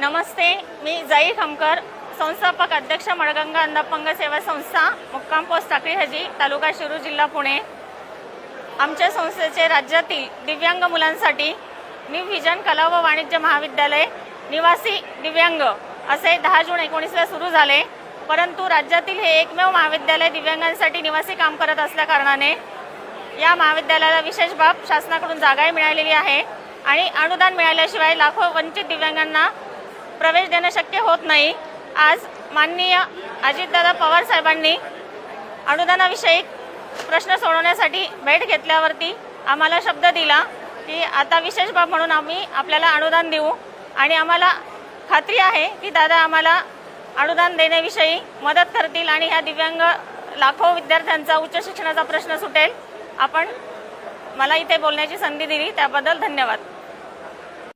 नमस्ते मी जाई खमकर संस्थापक अध्यक्ष मळगंगा अन्नपंग सेवा संस्था मुक्काम पोस्ट टाकळी हजी तालुका शिरूर जिल्हा पुणे. आमच्या संस्थेचे राज्यातील दिव्यांग मुलांसाठी न्यू व्हिजन कला व वाणिज्य महाविद्यालय निवासी दिव्यांग असे दहा जून एकोणीसला सुरू झाले. परंतु राज्यातील हे एकमेव महाविद्यालय दिव्यांगांसाठी निवासी काम करत असल्या कारणाने या महाविद्यालयाला विशेष बाब शासनाकडून जागाही मिळालेली आहे. आणि अनुदान मिळाल्याशिवाय लाखो वंचित दिव्यांगांना प्रवेश देणं शक्य होत नाही. आज माननीय अजितदादा पवार साहेबांनी अनुदानाविषयी प्रश्न सोडवण्यासाठी भेट घेतल्यावरती आम्हाला शब्द दिला की आता विशेष बाब म्हणून आम्ही आपल्याला अनुदान देऊ. आणि आम्हाला खात्री आहे की दादा आम्हाला अनुदान देण्याविषयी मदत करतील आणि ह्या दिव्यांग लाखो विद्यार्थ्यांचा उच्च शिक्षणाचा प्रश्न सुटेल. आपण मला इथे बोलण्याची संधी दिली. त्याबद्दल धन्यवाद.